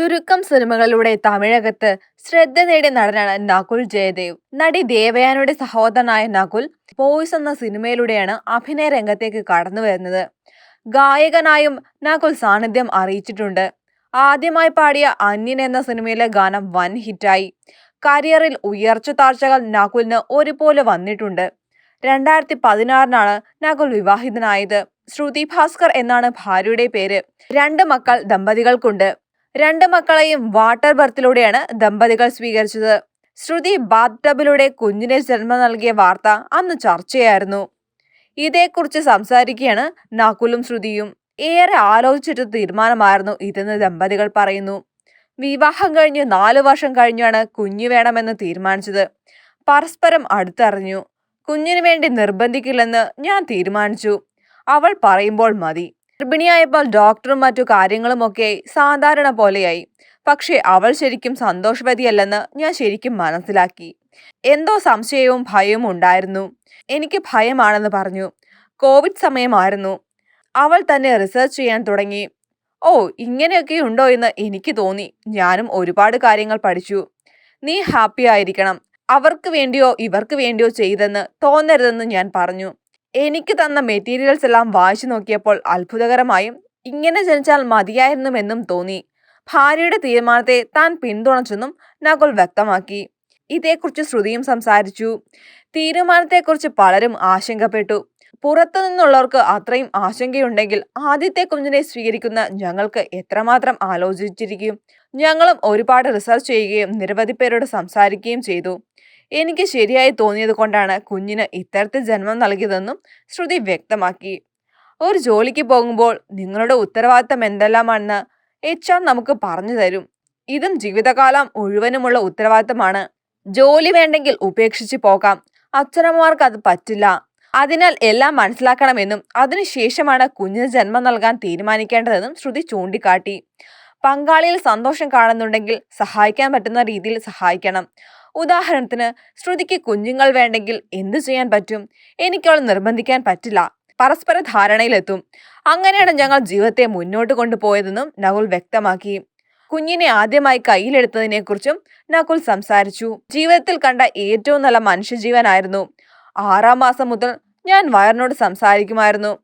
ചുരുക്കം സിനിമകളിലൂടെ തമിഴകത്ത് ശ്രദ്ധ നേടിയ നടനാണ് നകുൽ ജയദേവ്. നടി ദേവയാനയുടെ സഹോദരനായ നകുൽ ബോയ്സ് എന്ന സിനിമയിലൂടെയാണ് അഭിനയ രംഗത്തേക്ക് കടന്നു വരുന്നത്. ഗായകനായും നകുൽ സാന്നിധ്യം അറിയിച്ചിട്ടുണ്ട്. ആദ്യമായി പാടിയ അന്യൻ എന്ന സിനിമയിലെ ഗാനം വൻ ഹിറ്റായി. കരിയറിൽ ഉയർച്ച താഴ്ചകൾ നകുലിന് ഒരുപോലെ വന്നിട്ടുണ്ട്. രണ്ടായിരത്തി പതിനാറിനാണ് നകുൽ വിവാഹിതനായത്. ശ്രുതി ഭാസ്കർ എന്നാണ് ഭാര്യയുടെ പേര്. രണ്ട് മക്കൾ ദമ്പതികൾക്കുണ്ട്. രണ്ട് മക്കളെയും വാട്ടർ ബർത്തിലൂടെയാണ് ദമ്പതികൾ സ്വീകരിച്ചത്. ശ്രുതി ബാത്ത് ടബിലൂടെ കുഞ്ഞിനെ ജന്മം നൽകിയ വാർത്ത അന്ന് ചർച്ചയായിരുന്നു. ഇതേക്കുറിച്ച് സംസാരിക്കുകയാണ് നകുലും ശ്രുതിയും. ഏറെ ആലോചിച്ചിട്ട് തീരുമാനമായിരുന്നു ഇതെന്ന് ദമ്പതികൾ പറയുന്നു. വിവാഹം കഴിഞ്ഞ് നാലു വർഷം കഴിഞ്ഞാണ് കുഞ്ഞു വേണമെന്ന് തീരുമാനിച്ചത്. പരസ്പരം അടുത്തറിഞ്ഞു. കുഞ്ഞിനു വേണ്ടി നിർബന്ധിക്കില്ലെന്ന് ഞാൻ തീരുമാനിച്ചു. അവൾ പറയുമ്പോൾ മതി. ഗർഭിണിയായപ്പോൾ ഡോക്ടറും മറ്റു കാര്യങ്ങളുമൊക്കെ സാധാരണ പോലെയായി. പക്ഷേ അവൾ ശരിക്കും സന്തോഷവതിയല്ലെന്ന് ഞാൻ ശരിക്കും മനസ്സിലാക്കി. എന്തോ സംശയവും ഭയവും ഉണ്ടായിരുന്നു. എനിക്ക് ഭയമാണെന്ന് പറഞ്ഞു. കോവിഡ് സമയമായിരുന്നു. അവൾ തന്നെ റിസർച്ച് ചെയ്യാൻ തുടങ്ങി. ഓ ഇങ്ങനെയൊക്കെ ഉണ്ടോ എന്ന് എനിക്ക് തോന്നി. ഞാനും ഒരുപാട് കാര്യങ്ങൾ പഠിച്ചു. നീ ഹാപ്പി ആയിരിക്കണം. അവർക്ക് വേണ്ടിയോ ഇവർക്ക് വേണ്ടിയോ ചെയ്തെന്ന് തോന്നരുതെന്ന് ഞാൻ പറഞ്ഞു. എനിക്ക് തന്ന മെറ്റീരിയൽസ് എല്ലാം വായിച്ചു നോക്കിയപ്പോൾ അത്ഭുതകരമായും ഇങ്ങനെ ജനിച്ചാൽ മതിയായിരുന്നുവെന്നും തോന്നി. ഭാര്യയുടെ തീരുമാനത്തെ താൻ പിന്തുണച്ചെന്നും നകുൽ വ്യക്തമാക്കി. ഇതേക്കുറിച്ച് ശ്രുതിയും സംസാരിച്ചു. തീരുമാനത്തെക്കുറിച്ച് പലരും ആശങ്കപ്പെട്ടു. പുറത്തു നിന്നുള്ളവർക്ക് അത്രയും ആശങ്കയുണ്ടെങ്കിൽ ആദ്യത്തെ കുഞ്ഞിനെ സ്വീകരിക്കുന്ന ഞങ്ങൾക്ക് എത്രമാത്രം ആലോചിച്ചിരിക്കും. ഞങ്ങളും ഒരുപാട് റിസർച്ച് ചെയ്യുകയും നിരവധി പേരോട് സംസാരിക്കുകയും ചെയ്തു. എനിക്ക് ശരിയായി തോന്നിയത് കൊണ്ടാണ് കുഞ്ഞിന് ഇത്തരത്തിൽ ജന്മം നൽകിയതെന്നും ശ്രുതി വ്യക്തമാക്കി. ഒരു ജോലിക്ക് പോകുമ്പോൾ നിങ്ങളുടെ ഉത്തരവാദിത്തം എന്തെല്ലാമാണെന്ന് എച്ച് ആർ നമുക്ക് പറഞ്ഞു തരും. ഇതും ജീവിതകാലം മുഴുവനുമുള്ള ഉത്തരവാദിത്തമാണ്. ജോലി വേണ്ടെങ്കിൽ ഉപേക്ഷിച്ച് പോകാം. അച്ഛനമ്മമാർക്ക് അത് പറ്റില്ല. അതിനാൽ എല്ലാം മനസ്സിലാക്കണമെന്നും അതിനുശേഷമാണ് കുഞ്ഞിന് ജന്മം നൽകാൻ തീരുമാനിക്കേണ്ടതെന്നും ശ്രുതി ചൂണ്ടിക്കാട്ടി. പങ്കാളിയിൽ സന്തോഷം കാണുന്നുണ്ടെങ്കിൽ സഹായിക്കാൻ പറ്റുന്ന രീതിയിൽ സഹായിക്കണം. ഉദാഹരണത്തിന് ശ്രുതിക്ക് കുഞ്ഞുങ്ങൾ വേണ്ടെങ്കിൽ എന്തു ചെയ്യാൻ പറ്റും? എനിക്കവൾ നിർബന്ധിക്കാൻ പറ്റില്ല. പരസ്പര ധാരണയിലെത്തും. അങ്ങനെയാണ് ഞങ്ങൾ ജീവിതത്തെ മുന്നോട്ട് കൊണ്ടുപോയതെന്നും നകുൽ വ്യക്തമാക്കി. കുഞ്ഞിനെ ആദ്യമായി കയ്യിലെടുത്തതിനെക്കുറിച്ചും നകുൽ സംസാരിച്ചു. ജീവിതത്തിൽ കണ്ട ഏറ്റവും നല്ല മനുഷ്യജീവനായിരുന്നു. ആറാം മാസം മുതൽ ഞാൻ വയറിനോട് സംസാരിക്കുമായിരുന്നു.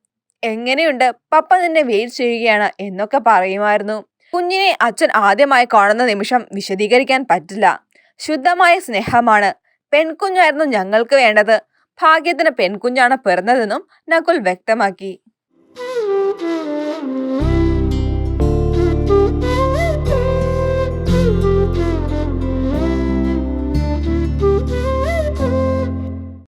എങ്ങനെയുണ്ട്? പപ്പ നിന്നെ വെയിറ്റ് ചെയ്യുകയാണ് എന്നൊക്കെ പറയുമായിരുന്നു. കുഞ്ഞിനെ അച്ഛൻ ആദ്യമായി കാണുന്ന നിമിഷം വിശദീകരിക്കാൻ പറ്റില്ല. ശുദ്ധമായ സ്നേഹമാണ്. പെൺകുഞ്ഞായിരുന്നു ഞങ്ങൾക്ക് വേണ്ടത്. ഭാഗ്യത്തിന് പെൺകുഞ്ഞാണ് പിറന്നതെന്നും നകുൽ വ്യക്തമാക്കി.